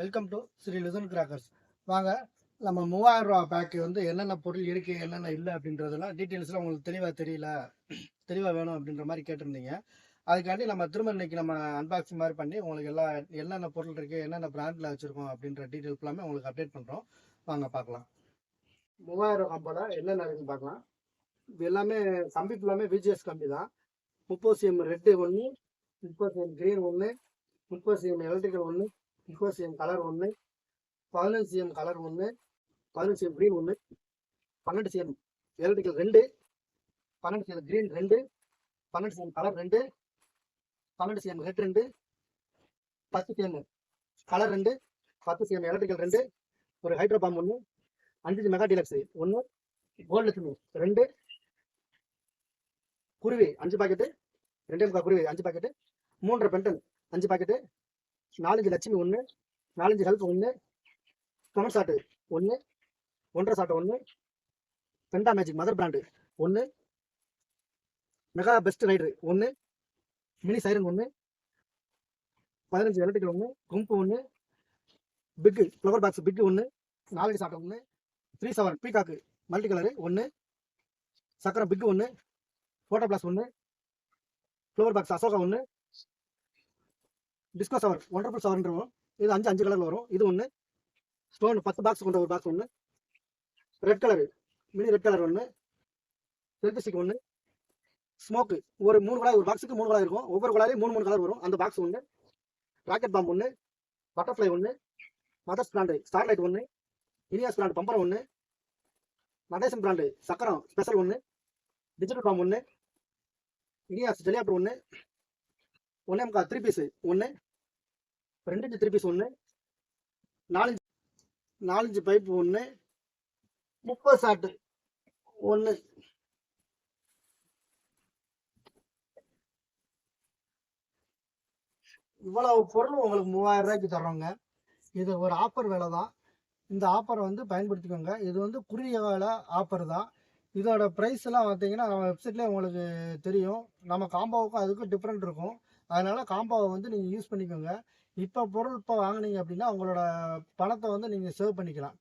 Welcome to Sri Lisan crackers வாங்க நம்ம மூவாயிரம் ரூபா பேக்கு வந்து என்னென்ன பொருள் இருக்குது என்னென்ன இல்லை அப்படின்றதெல்லாம் டீட்டெயில்ஸ்லாம் உங்களுக்கு தெளிவாக தெரியல தெளிவாக வேணும் அப்படின்ற மாதிரி கேட்டிருந்தீங்க. அதுக்காண்டி நம்ம திரும்ப இன்னைக்கு நம்ம அன்பாக்சிங் மாதிரி பண்ணி உங்களுக்கு எல்லா என்னென்ன பொருள் இருக்குது என்னென்ன பிராண்டில் வச்சுருக்கோம் அப்படின்ற டீட்டெயில் எல்லாமே உங்களுக்கு அப்டேட் பண்ணுறோம் வாங்க பார்க்கலாம். மூவாயிரம் காம்போல என்னென்ன இருக்குன்னு பார்க்கலாம். இது எல்லாமே கம்பி ஃபுல்லாமே விஜிஎஸ் கம்பி தான். முப்பது சிஎம் ரெட்டு ஒன்று முப்பது சிஎம் கிரீன் ஒன்று முப்பது சிஎம் எலக்ட்ரிக்கல் ஒன்று முப்பது சிஎம் கலர் ஒன்று பதினஞ்சு சிஎம் கலர் ஒன்று பதினஞ்சு சிஎம் க்ரீன் ஒன்று பன்னெண்டு சிஎம் எலக்ட்ரிக்கல் ரெண்டு பன்னெண்டு சிஎம் க்ரீன் ரெண்டு பன்னெண்டு சிஎம் கலர் ரெண்டு பன்னெண்டு சிஎம் ரெட் ரெண்டு பத்து சிஎம் கலர் ரெண்டு பத்து சிஎம் எலக்ட்ரிக்கல் ரெண்டு ஒரு ஹைட்ரோ பாம் ஒன்று அஞ்சு மெகா டீலக்ஸ் ஒன்று கோல்டு லட்சுமி ரெண்டு குருவி அஞ்சு பாக்கெட்டு ரெண்டே முக்கால் குருவி அஞ்சு பாக்கெட்டு மூன்றரை பென்டன் அஞ்சு பாக்கெட்டு நாலஞ்சு லட்சுமி ஒன்று நாலஞ்சு ஹெல்ப் ஒன்று கமன் சாட்டு ஒன்று ஒன்றரை சாட்டு ஒன்று பெண்டா மேஜிக் மதர் பிராண்டு ஒன்று மெகா பெஸ்ட் ரைடரு ஒன்று மினி சைரன் ஒன்று பதினஞ்சு எலக்ட்ரிக்கல் ஒன்று கும்பு ஒன்று பிக்கு ஃப்ளவர் பாக்ஸ் பிக்கு ஒன்று நாலஞ்சு சாட்டை ஒன்று three seven peacock multi colour ஒன்று சக்கரம் பிக்கு ஒன்று ஃபோட்டோ பிளாஸ் ஒன்று ஃப்ளவர் பாக்ஸ் அசோகா ஒன்று டிஸ்கோ சவர் ஒண்டர்ஃபுல் சவர்ன்ற வரும் இது அஞ்சு அஞ்சு கலரில் வரும். இது ஒன்று ஸ்டோன் பத்து பாக்ஸ் கொண்ட ஒரு பாக்ஸ் ஒன்று red colour mini red colour ஒன்று செல்ஃபி ஸ்டிக் ஒன்று ஸ்மோக்கு ஒரு மூணு குழாய் ஒரு பாக்ஸுக்கு மூணு குழாய் இருக்கும். ஒவ்வொரு குழாயிலையும் மூணு மூணு கலர் வரும். அந்த பாக்ஸ் ஒன்று ராக்கெட் பாம்பு ஒன்று பட்டர்ஃப்ளை ஒன்று மதர்ஸ் பிராண்டு ஸ்டார்லைட் ஒன்று இனியாஸ் பிராண்டு பம்பரம் ஒன்று நடேசன் பிராண்டு சக்கரம் ஸ்பெஷல் ஒன்று டிஜிட்டல் பாம்பு ஒன்று இனியாஸ் ஜெலியாப்பர் ஒன்று ஒன்றே முக்கா த்ரீ பீஸு ஒன்று ரெண்டு இன்ச்சு த்ரீ பீஸ் ஒன்று நாலஞ்சு நாலஞ்சு பைப்பு ஒன்று முப்பது சாட்டு ஒன்று இவ்வளவு பொருள் உங்களுக்கு மூவாயிரம் ரூபாய்க்கு தர்றோங்க. இது ஒரு ஆஃபர் வேலை தான். இந்த ஆஃபரை வந்து பயன்படுத்திக்கோங்க. இது வந்து குறுகிய வேலை ஆஃபர் தான். இதோட ப்ரைஸ் எல்லாம் பார்த்தீங்கன்னா நம்ம வெப்சைட்லேயே உங்களுக்கு தெரியும். நம்ம காம்போவுக்கும் அதுக்கும் டிஃப்ரெண்ட் இருக்கும். அதனால் காம்போவை வந்து நீங்கள் யூஸ் பண்ணிக்கோங்க. இப்போ பொருள் இப்போ வாங்குனீங்க அப்படின்னா உங்களோட பணத்தை வந்து நீங்கள் சேவ் பண்ணிக்கலாம்.